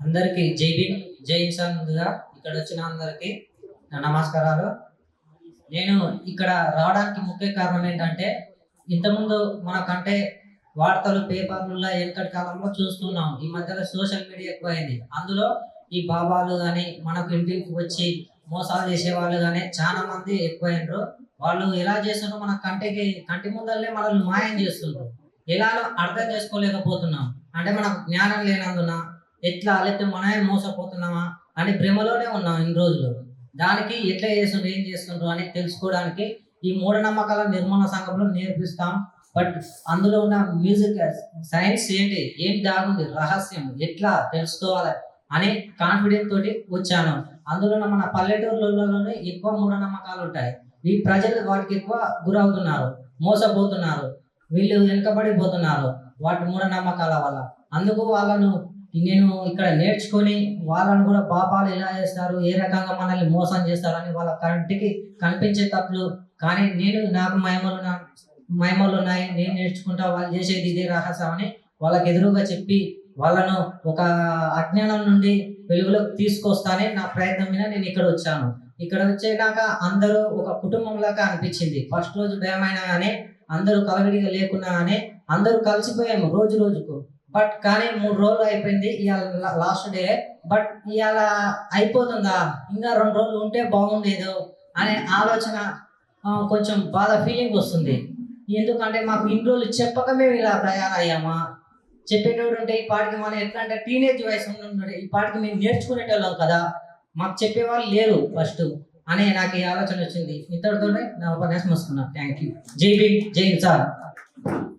అందరికీ జై భీమ్ జై ముందుగా ఇక్కడ వచ్చిన అందరికీ నమస్కారాలు. నేను ఇక్కడ రావడానికి ముఖ్య కారణం ఏంటంటే ఇంతకుముందు మనకంటే వార్తలు పేపర్లలో వెనకటి కాలంలో చూస్తున్నాం ఈ మధ్యలో సోషల్ మీడియా ఎక్కువైంది. అందులో ఈ బాబాలు కానీ మనకు ఇంటికి వచ్చి మోసాలు చేసేవాళ్ళు కానీ చాలా మంది ఎక్కువైనరు వాళ్ళు ఎలా చేస్తున్నారు మన కంటికి కంటి ముందరనే మనల్ని మాయం చేస్తున్నారు ఎలానో అర్థం చేసుకోలేకపోతున్నాం. అంటే మనకు జ్ఞానం లేనందున ఎట్లా లేకపోతే మనమే మోసపోతున్నామా అని భ్రమలోనే ఉన్నాం ఇన్ని రోజులు. దానికి ఎట్లా చేస్తుండ్రు ఏం చేస్తుండ్రు అని తెలుసుకోవడానికి ఈ మూఢనమ్మకాల నిర్మూలన సంఘంలో నేర్పిస్తాం. బట్ అందులో ఉన్న మ్యూజిక్ సైన్స్ ఏంటి? ఏం దాగుంది? రహస్యం ఎట్లా తెలుసుకోవాలి అని కాన్ఫిడెన్స్ తోటి వచ్చాను. అందులో మన పల్లెటూర్లలోనే ఎక్కువ మూఢనమ్మకాలు ఉంటాయి. ఈ ప్రజలు వాటికి ఎక్కువ గురవుతున్నారు మోసపోతున్నారు. వీళ్ళు వెనుకబడిపోతున్నారు. వాటి మూఢనమ్మకాల వల్ల. అందుకు వాళ్ళను నేను ఇక్కడ నేర్చుకొని వాళ్ళను కూడా పాపాలు ఎలా చేస్తారు ఏ రకంగా మనల్ని మోసం చేస్తారని వాళ్ళ కంటికి కనిపించేటట్లు కానీ నేను నాకు మహిమలు నా- మహిమలు ఉన్నాయి నేను నేర్చుకుంటా వాళ్ళు చేసేది ఇదే రహస్యం అని వాళ్ళకి ఎదురుగా చెప్పి వాళ్ళను ఒక అజ్ఞానం నుండి వెలుగులోకి తీసుకొస్తానే నా ప్రయత్నం మీద నేను ఇక్కడ వచ్చాను. ఇక్కడ వచ్చేదాకా అందరూ ఒక కుటుంబంలాగా అనిపించింది. ఫస్ట్ రోజు భయమైనా కానీ అందరూ కలగడిగా లేకున్నా కానీ అందరూ కలిసిపోయాము రోజు రోజుకు. బట్ కానీ మూడు రోజులు అయిపోయింది ఇవాళ లాస్ట్ డే బట్ ఇవాళ అయిపోతుందా? ఇంకా రెండు రోజులు ఉంటే బాగుండేదు అనే ఆలోచన కొంచెం బాధ ఫీలింగ్ వస్తుంది. ఎందుకంటే మాకు ఇన్ని రోజులు చెప్పక మేము ఇలా తయారయ్యామా? చెప్పేటోడు ఉంటే ఈ పాటికి మనం ఎట్లా అంటే టీనేజ్ వయసు ఉంటుంటే ఈ పాటికి మేము నేర్చుకునేటోళ్ళం కదా. మాకు చెప్పేవాళ్ళు లేరు ఫస్ట్ అనే నాకు ఈ ఆలోచన వచ్చింది. ఇంతటితోనే నా ఉపన్యాసం వస్తున్నా థ్యాంక్ యూ జై భీమ్ జై సార్.